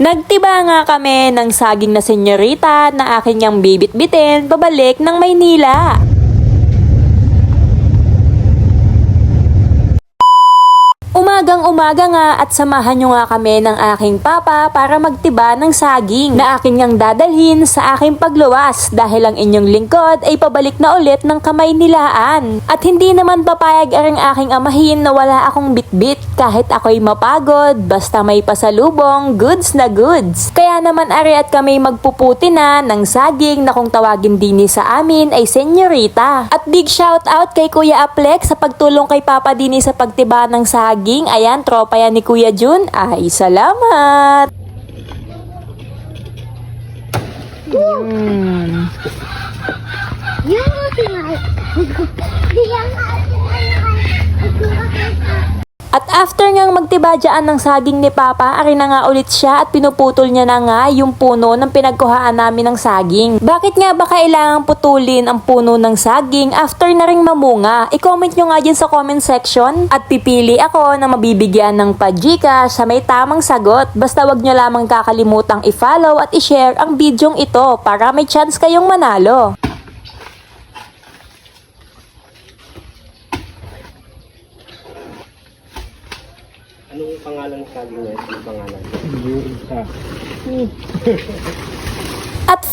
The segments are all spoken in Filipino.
Nagtiba nga kami ng saging na senyorita na akin niyang bibit-bitin pabalik ng Maynila. Umagang umaga nga at samahan nyo nga kami ng aking papa para magtiba ng saging na akin niyang dadalhin sa aking pagluwas dahil ang inyong lingkod ay pabalik na ulit ng kamay nilaan. At hindi naman papayag ang aking amahin na wala akong bitbit kahit ako'y mapagod basta may pasalubong goods na goods. Kaya naman ari at kami magpuputi na ng saging na kung tawagin din ni sa amin ay senyorita. At big shout out kay Kuya Aplek sa pagtulong kay Papa Dini sa pagtiba ng saging. Ayan, tropa yan ni Kuya Jun. Ay, salamat! Hmm. Yan. Yan ang At after ngang magtiba dyan ng saging ni Papa, ari na nga ulit siya at pinuputol niya na nga yung puno ng pinagkuhaan namin ng saging. Bakit nga ba kailangang putulin ang puno ng saging after na ring mamunga? I-comment nyo nga dyan sa comment section at pipili ako na mabibigyan ng pajika sa may tamang sagot. Basta wag nyo lamang kakalimutang i-follow at i-share ang bidyong ito para may chance kayong manalo. Anong pangalan ng saging niya? Anong pangalan? At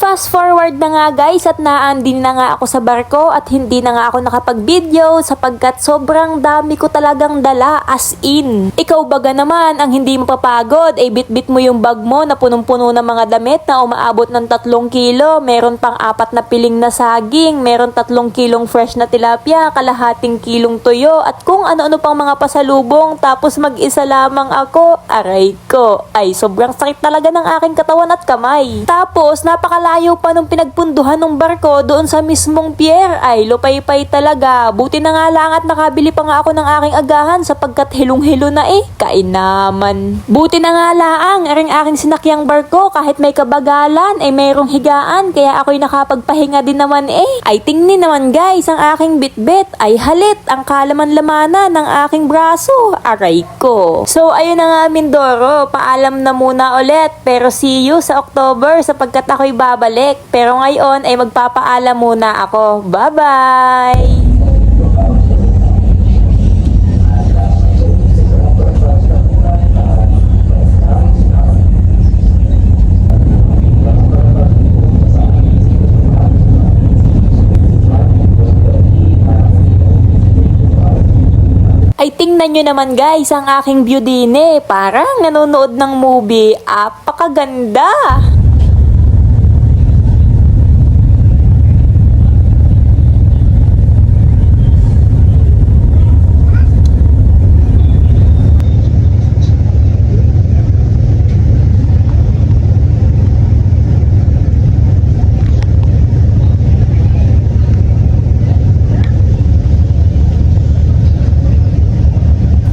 fast forward na nga guys at naandin na nga ako sa barko at hindi na nga ako nakapag-video sapagkat sobrang dami ko talagang dala as in. Ikaw baga naman ang hindi mapapagod ay bit-bit mo yung bag mo na punong-puno ng mga damit na umaabot ng 3 kilo, meron pang apat na piling na saging, meron 3 kilong fresh na tilapia, kalahating kilong tuyo at kung ano-ano pang mga pasalubong tapos mag-isa lamang ako, aray ko. Ay sobrang sakit talaga ng aking katawan at kamay. Tapos napakalayo pa nung pinagpunduhan ng barko doon sa mismong pier. Ay lupay-pay talaga. Buti na nga lang at nakabili pa nga ako ng aking agahan sapagkat hilong-hilo na eh. Kainaman. Buti na nga lang aring aking sinakyang barko kahit may kabagalan ay mayroong higaan kaya ako'y nakapagpahinga din naman eh. Ay tingnin naman guys ang aking bitbit ay halit ang kalaman-lamana ng aking braso. Aray ko. So ayun na nga Mindoro, paalam na muna ulit pero see you sa October sapagkat ako'y babalik. Pero ngayon ay magpapaalam muna ako. Bye-bye! Ay tingnan nyo naman guys ang aking view din eh. Parang nanonood ng movie. Apakaganda!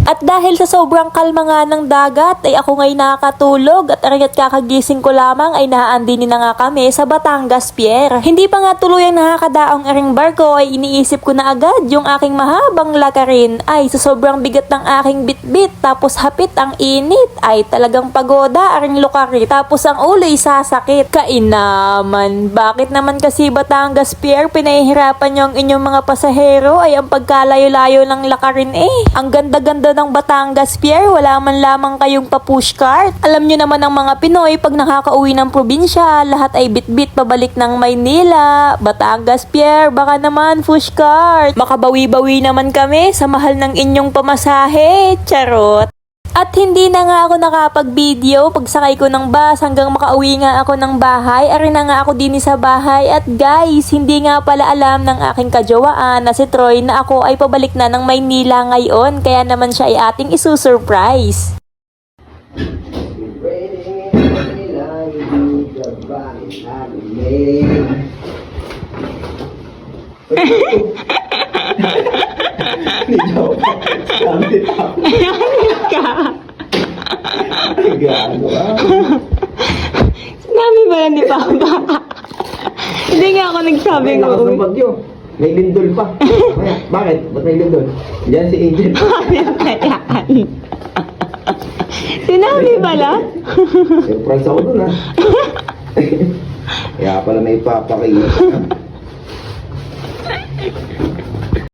At dahil sa sobrang kalma nga ng dagat, ay ako ngay nakakatulog at aragat kakagising ko lamang ay naaandinin na nga kami sa Batangas Pier. Hindi pa nga tuluyang nakakadaong aring barko ay iniisip ko na agad yung aking mahabang lakarin ay sa sobrang bigat ng aking bitbit tapos hapit ang init ay talagang pagoda aring lukari tapos ang ulo ay sasakit. Kainaman, bakit naman kasi Batangas Pier pinahihirapan nyo ang inyong mga pasahero ay ang pagkalayo-layo ng lakarin eh. Ang ganda-ganda ng Batangas Pier, wala man lamang kayong pa-pushcart. Alam nyo naman ang mga Pinoy, pag nakakauwi ng probinsya, lahat ay bit-bit pabalik ng Maynila. Batangas Pier, baka naman pushcart. Makabawi-bawi naman kami sa mahal ng inyong pamasahe. Charot! At hindi na nga ako nakapag-video pagsakay ko ng bus hanggang makauwi nga ako ng bahay. Ari na nga ako din sa bahay. At guys, hindi nga pala alam ng aking kajawaan na si Troy na ako ay pabalik na ng Maynila ngayon. Kaya naman siya ay ating isusurprise. Video ka. Ako. ka! Ah. Sinabi ba yan ni Papa? hindi nga ako nagsabing Lakas ng bagyo. May lindol pa. Kaya, bakit? Ba't may lindol? Diyan si Angel. Kaya Sinabi pala? Surprise ako dun ha. Kaya pala may papakita.